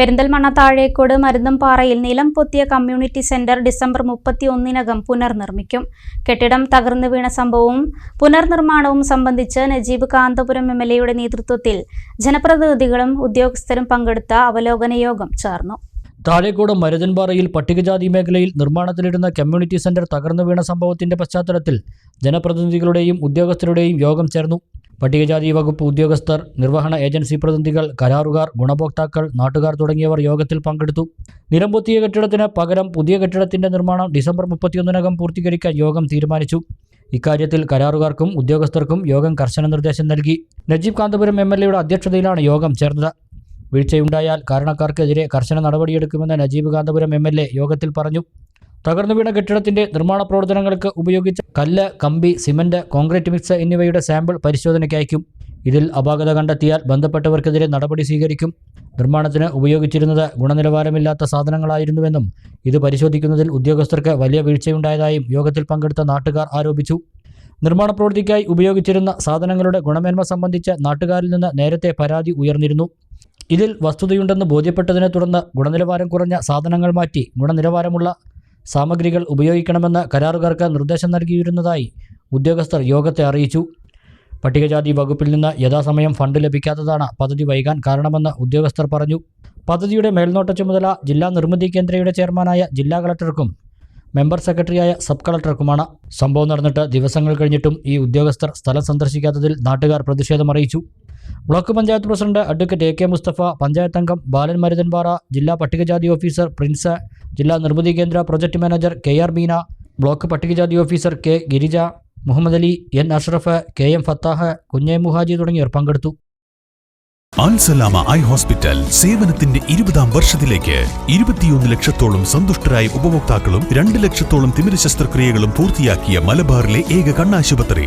പെരിന്തൽമണ്ണ താഴേക്കോട് മരുന്നംപാറയിൽ നിലം പൊത്തിയ community centre December മുപ്പത്തി ഒന്നിനകം പുനർനിർമ്മിക്കും. കെട്ടിടം തകർന്നു വീണ സംഭവവും പുനർനിർമ്മാണവും സംബന്ധിച്ച് നജീബ് കാന്തപുരം എം എൽ എയുടെ നേതൃത്വത്തിൽ ജനപ്രതിനിധികളും ഉദ്യോഗസ്ഥരും പങ്കെടുത്ത അവലോകന യോഗം ചേർന്നു. താഴേക്കോട് മരുതൻപാറയിൽ പട്ടികജാതി മേഖലയിൽ നിർമ്മാണത്തിലിരുന്ന കമ്മ്യൂണിറ്റി സെന്റർ തകർന്നു വീണ സംഭവത്തിന്റെ പശ്ചാത്തലത്തിൽ ജനപ്രതിനിധികളുടെയും ഉദ്യോഗസ്ഥരുടെയും യോഗം ചേർന്നു. പട്ടികജാതി വകുപ്പ് ഉദ്യോഗസ്ഥർ നിർവഹണ ഏജൻസി പ്രതിനിധികൾ കരാറുകാർ ഗുണഭോക്താക്കൾ നാട്ടുകാർ തുടങ്ങിയവർ യോഗത്തിൽ പങ്കെടുത്തു. നിലംപൊത്തിയ കെട്ടിടത്തിന് പകരം പുതിയ കെട്ടിടത്തിന്റെ നിർമ്മാണം ഡിസംബർ മുപ്പത്തിയൊന്നിനകം പൂർത്തീകരിക്കാൻ യോഗം തീരുമാനിച്ചു. ഇക്കാര്യത്തിൽ കരാറുകാർക്കും ഉദ്യോഗസ്ഥർക്കും യോഗം കർശന നിർദ്ദേശം നൽകി. നജീബ് കാന്തപുരം എം എൽ എയുടെ അധ്യക്ഷതയിലാണ് യോഗം ചേർന്നത്. വീഴ്ചയുണ്ടായാൽ കാരണക്കാർക്കെതിരെ കർശന നടപടിയെടുക്കുമെന്ന് നജീബ് കാന്തപുരം എ യോഗത്തിൽ പറഞ്ഞു. തകർന്നു വീണ കെട്ടിടത്തിന്റെ നിർമ്മാണ പ്രവർത്തനങ്ങൾക്ക് ഉപയോഗിച്ച കല്ല് കമ്പി സിമന്റ് കോൺക്രീറ്റ് മിക്സ് എന്നിവയുടെ സാമ്പിൾ പരിശോധനയ്ക്ക് അയക്കും ഇതിൽ അപാകത കണ്ടെത്തിയാൽ ബന്ധപ്പെട്ടവർക്കെതിരെ നടപടി സ്വീകരിക്കും. നിർമ്മാണത്തിന് ഉപയോഗിച്ചിരുന്നത് ഗുണനിലവാരമില്ലാത്ത സാധനങ്ങളായിരുന്നുവെന്നും ഇത് പരിശോധിക്കുന്നതിൽ ഉദ്യോഗസ്ഥർക്ക് വലിയ വീഴ്ചയുണ്ടായതായും യോഗത്തിൽ പങ്കെടുത്ത നാട്ടുകാർ ആരോപിച്ചു. നിർമ്മാണ പ്രവൃത്തിക്കായി ഉപയോഗിച്ചിരുന്ന സാധനങ്ങളുടെ ഗുണമേന്മ സംബന്ധിച്ച് നാട്ടുകാരിൽ നിന്ന് നേരത്തെ പരാതി ഉയർന്നിരുന്നു. ഇതിൽ വസ്തുതയുണ്ടെന്ന് ബോധ്യപ്പെട്ടതിനെ തുടർന്ന് ഗുണനിലവാരം കുറഞ്ഞ സാധനങ്ങൾ മാറ്റി ഗുണനിലവാരമുള്ള സാമഗ്രികൾ ഉപയോഗിക്കണമെന്ന് കരാറുകാർക്ക് നിർദ്ദേശം നൽകിയിരുന്നതായി ഉദ്യോഗസ്ഥർ യോഗത്തെ അറിയിച്ചു. പട്ടികജാതി വകുപ്പിൽ നിന്ന് യഥാസമയം ഫണ്ട് ലഭിക്കാത്തതാണ് പദ്ധതി വൈകാൻ കാരണമെന്ന് ഉദ്യോഗസ്ഥർ പറഞ്ഞു. പദ്ധതിയുടെ മേൽനോട്ട ചുമതല ജില്ലാ നിർമ്മിതി കേന്ദ്രയുടെ ചെയർമാനായ ജില്ലാ കളക്ടർക്കും മെമ്പർ സെക്രട്ടറിയായ സബ് കളക്ടർക്കുമാണ്. സംഭവം നടന്നിട്ട് ദിവസങ്ങൾ കഴിഞ്ഞിട്ടും ഈ ഉദ്യോഗസ്ഥർ സ്ഥലം സന്ദർശിക്കാത്തതിൽ നാട്ടുകാർ പ്രതിഷേധം അറിയിച്ചു. Block panchayat president advocate A K Mustafa panchayat അംഗം ബാലൻ മരുതൻപാറ ജില്ലാ പട്ടികജാതി ഓഫീസർ പ്രിൻസ് ജില്ലാ Nirmithi Kendra project manager K R Meena block പട്ടികജാതി officer K Girija Muhammad Ali N Ashraf K M Fattah കുഞ്ഞെ മുഹാജി തുടങ്ങിയവർ പങ്കെടുത്തു. അൽസലാമ ഐ ഹോസ്പിറ്റൽ സേവനത്തിന്റെ ഇരുപതാം വർഷത്തിലേക്ക് ഇരുപത്തിയൊന്ന് ലക്ഷത്തോളം സന്തുഷ്ടരായ ഉപഭോക്താക്കളും രണ്ട് ലക്ഷത്തോളം തിമിര ശസ്ത്രക്രിയകളും പൂർത്തിയാക്കിയ മലബാറിലെ ഏക കണ്ണാശുപത്രി.